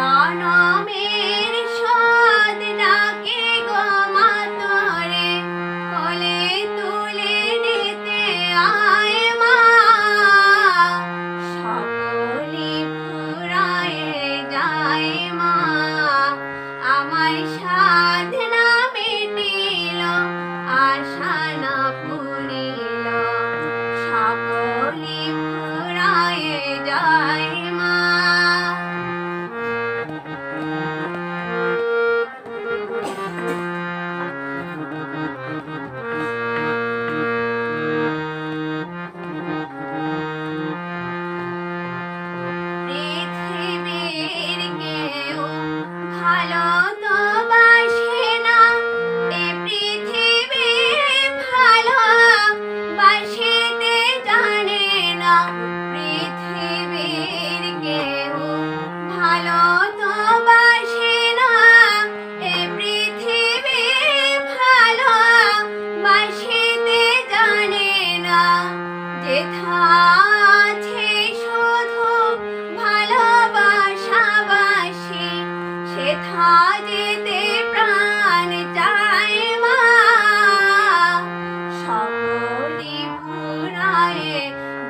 জানামের সাধনা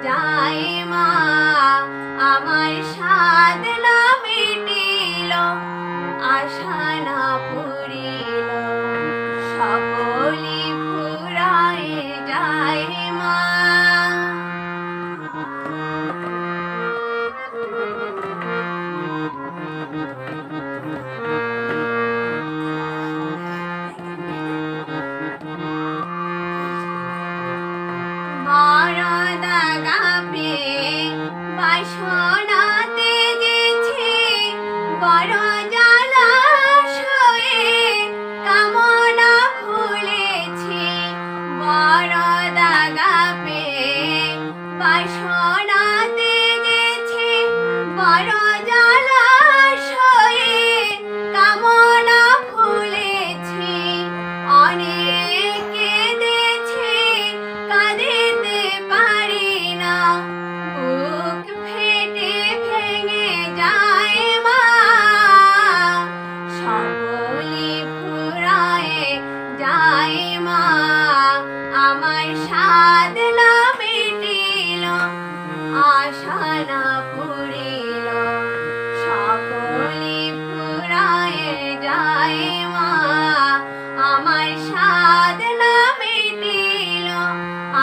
যায় মা আমায় সাদলা I try. আশা না